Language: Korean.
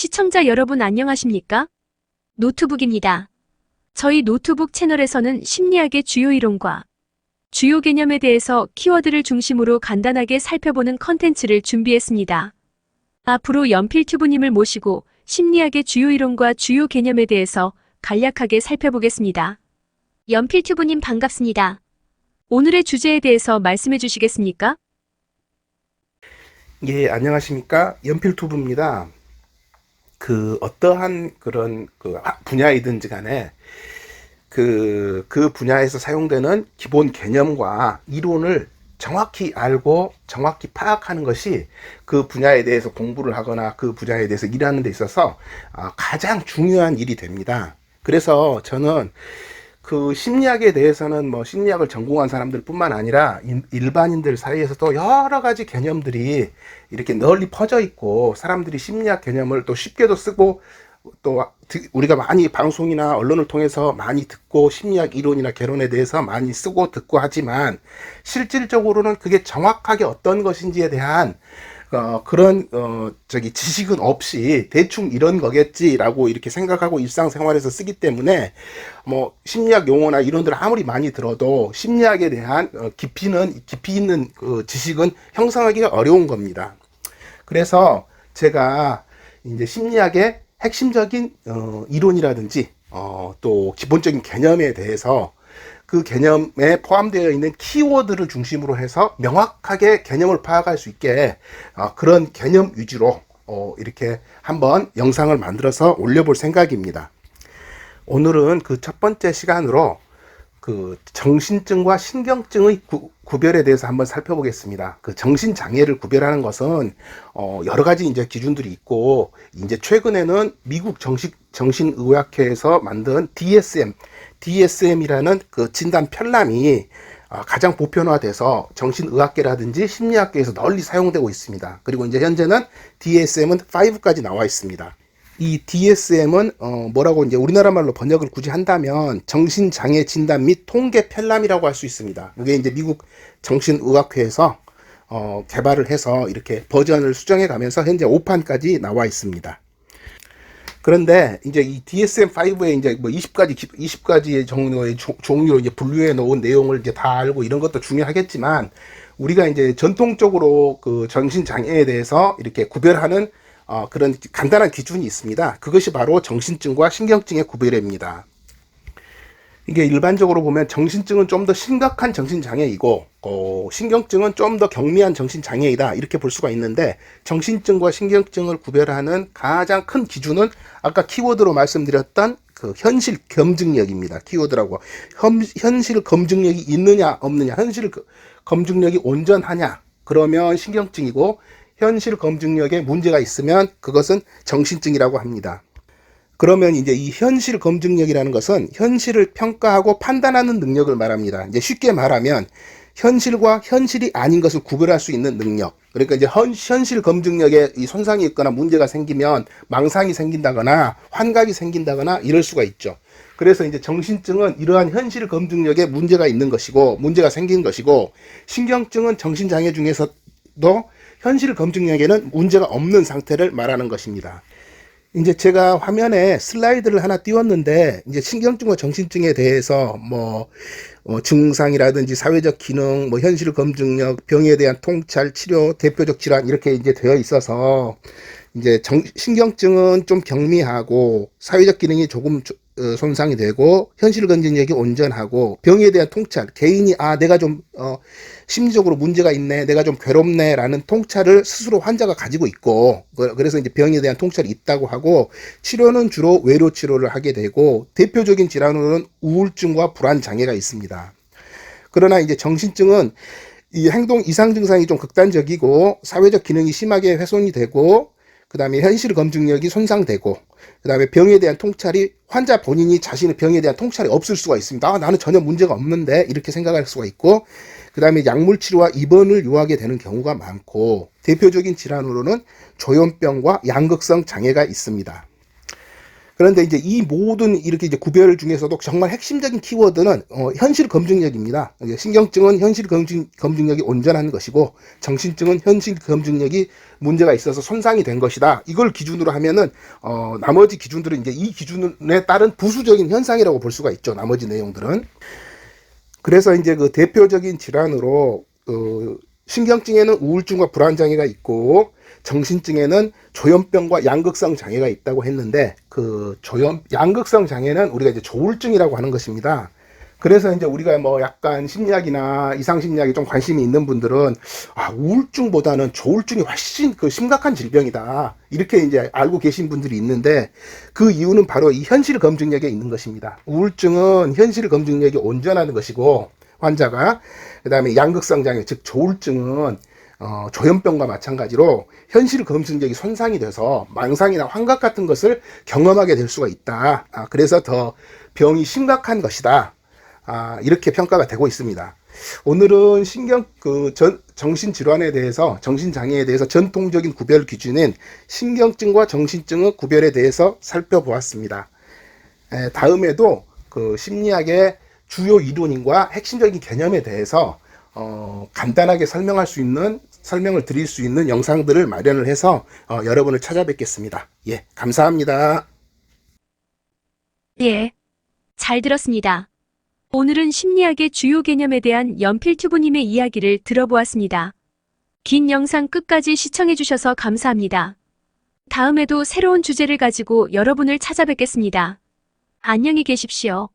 시청자 여러분 안녕하십니까? 노트북입니다. 저희 노트북 채널에서는 심리학의 주요 이론과 주요 개념에 대해서 키워드를 중심으로 간단하게 살펴보는 컨텐츠를 준비했습니다. 앞으로 연필튜브님을 모시고 심리학의 주요 이론과 주요 개념에 대해서 간략하게 살펴보겠습니다. 연필튜브님 반갑습니다. 오늘의 주제에 대해서 말씀해 주시겠습니까? 예, 안녕하십니까. 연필투브입니다. 그, 어떠한 그런 그 하- 분야이든지 간에 그, 그 분야에서 사용되는 기본 개념과 이론을 정확히 알고 정확히 파악하는 것이 그 분야에 대해서 공부를 하거나 그 분야에 대해서 일하는 데 있어서 아, 가장 중요한 일이 됩니다. 그래서 저는 그 심리학에 대해서는 뭐 심리학을 전공한 사람들 뿐만 아니라 인- 일반인들 사이에서도 여러 가지 개념들이 이렇게 널리 퍼져 있고 사람들이 심리학 개념을 또 쉽게도 쓰고 또 드- 우리가 많이 방송이나 언론을 통해서 많이 듣고 심리학 이론이나 개론에 대해서 많이 쓰고 듣고 하지만 실질적으로는 그게 정확하게 어떤 것인지에 대한 어, 그런 어, 저기 지식은 없이 대충 이런 거겠지라고 이렇게 생각하고 일상생활에서 쓰기 때문에 뭐 심리학 용어나 이론들 아무리 많이 들어도 심리학에 대한 어, 깊이는 깊이 있는 그 지식은 형성하기가 어려운 겁니다. 그래서 제가 이제 심리학의 핵심적인 어, 이론이라든지 어, 또 기본적인 개념에 대해서 그 개념에 포함되어 있는 키워드를 중심으로 해서 명확하게 개념을 파악할 수 있게 어, 그런 개념 위주로 어, 이렇게 한번 영상을 만들어서 올려볼 생각입니다. 오늘은 그 첫 번째 시간으로 그 정신증과 신경증의 구, 구별에 대해서 한번 살펴보겠습니다. 그 정신 장애를 구별하는 것은 어 여러 가지 이제 기준들이 있고 이제 최근에는 미국 정식 정신의학회에서 만든 DSM, DSM이라는 그 진단 편람이 아, 가장 보편화돼서 정신의학계라든지 심리학계에서 널리 사용되고 있습니다. 그리고 이제 현재는 DSM은 5까지 나와 있습니다. 이 DSM은 어 뭐라고 이제 우리나라 말로 번역을 굳이 한다면 정신장애 진단 및 통계 편람이라고 할 수 있습니다. 이게 이제 미국 정신의학회에서 어 개발을 해서 이렇게 버전을 수정해 가면서 현재 5판까지 나와 있습니다. 그런데 이제 이 DSM-5에 이제 뭐 20가지 20가지의 종류의 조- 종류로 이제 분류해 놓은 내용을 이제 다 알고 이런 것도 중요하겠지만 우리가 이제 전통적으로 그 정신 장애에 대해서 이렇게 구별하는 어, 그런 간단한 기준이 있습니다. 그것이 바로 정신증과 신경증의 구별입니다. 이게 일반적으로 보면 정신증은 좀 더 심각한 정신장애이고 어, 신경증은 좀 더 경미한 정신장애이다 이렇게 볼 수가 있는데 정신증과 신경증을 구별하는 가장 큰 기준은 아까 키워드로 말씀드렸던 그 현실 검증력입니다. 키워드라고 현, 현실 검증력이 있느냐 없느냐 현실 그- 검증력이 온전하냐 그러면 신경증이고 현실 검증력에 문제가 있으면 그것은 정신증이라고 합니다. 그러면 이제 이 현실 검증력이라는 것은 현실을 평가하고 판단하는 능력을 말합니다. 이제 쉽게 말하면 현실과 현실이 아닌 것을 구별할 수 있는 능력. 그러니까 이제 현, 현실 검증력에 이 손상이 있거나 문제가 생기면 망상이 생긴다거나 환각이 생긴다거나 이럴 수가 있죠. 그래서 이제 정신증은 이러한 현실 검증력에 문제가 있는 것이고 문제가 생긴 것이고 신경증은 정신장애 중에서도 현실 검증력에는 문제가 없는 상태를 말하는 것입니다. 이제 제가 화면에 슬라이드를 하나 띄웠는데 이제 신경증과 정신증에 대해서 뭐 어, 증상이라든지 사회적 기능, 뭐 현실 검증력, 병에 대한 통찰, 치료, 대표적 질환 이렇게 이제 되어 있어서 이제 정, 신경증은 좀 경미하고 사회적 기능이 조금 손상이 되고 현실 검증력이 온전하고 병에 대한 통찰, 개인이 아 내가 좀 어, 심리적으로 문제가 있네, 내가 좀 괴롭네라는 통찰을 스스로 환자가 가지고 있고 그- 그래서 이제 병에 대한 통찰이 있다고 하고 치료는 주로 외로 치료를 하게 되고 대표적인 질환으로는 우울증과 불안 장애가 있습니다. 그러나 이제 정신증은 이 행동 이상 증상이 좀 극단적이고 사회적 기능이 심하게 훼손이 되고 그 다음에 현실 검증력이 손상되고 그 다음에 병에 대한 통찰이 환자 본인이 자신의 병에 대한 통찰이 없을 수가 있습니다. 아, 나는 전혀 문제가 없는데 이렇게 생각할 수가 있고 그 다음에 약물 치료와 입원을 요하게 되는 경우가 많고 대표적인 질환으로는 조현병과 양극성 장애가 있습니다. 그런데 이제 이 모든 이렇게 이제 구별 중에서도 정말 핵심적인 키워드는 어, 현실 검증력입니다. 신경증은 현실 검증, 검증력이 온전한 것이고 정신증은 현실 검증력이 문제가 있어서 손상이 된 것이다. 이걸 기준으로 하면은 어, 나머지 기준들은 이제 이 기준에 따른 부수적인 현상이라고 볼 수가 있죠. 나머지 내용들은. 그래서 이제 그 대표적인 질환으로 어, 신경증에는 우울증과 불안 장애가 있고 정신증에는 조현병과 양극성 장애가 있다고 했는데 그 조현 양극성 장애는 우리가 이제 조울증이라고 하는 것입니다. 그래서 이제 우리가 뭐 약간 심리학이나 이상 심리학에 좀 관심이 있는 분들은 아 우울증보다는 조울증이 훨씬 그 심각한 질병이다 이렇게 이제 알고 계신 분들이 있는데 그 이유는 바로 이 현실 검증력에 있는 것입니다. 우울증은 현실 검증력이 온전한 것이고 환자가 그 다음에 양극성 장애 즉 조울증은 어, 조현병과 마찬가지로 현실 검증력이 손상이 돼서 망상이나 환각 같은 것을 경험하게 될 수가 있다. 아, 그래서 더 병이 심각한 것이다. 아, 이렇게 평가가 되고 있습니다. 오늘은 신경 그 전, 정신 질환에 대해서 정신 장애에 대해서 전통적인 구별 기준인 신경증과 정신증의 구별에 대해서 살펴보았습니다. 에, 다음에도 그 심리학의 주요 이론인과 핵심적인 개념에 대해서 어, 간단하게 설명할 수 있는 설명을 드릴 수 있는 영상들을 마련을 해서 어, 여러분을 찾아뵙겠습니다. 예, 감사합니다. 예. 잘 들었습니다. 오늘은 심리학의 주요 개념에 대한 연필 튜브님의 이야기를 들어보았습니다. 긴 영상 끝까지 시청해주셔서 감사합니다. 다음에도 새로운 주제를 가지고 여러분을 찾아뵙겠습니다. 안녕히 계십시오.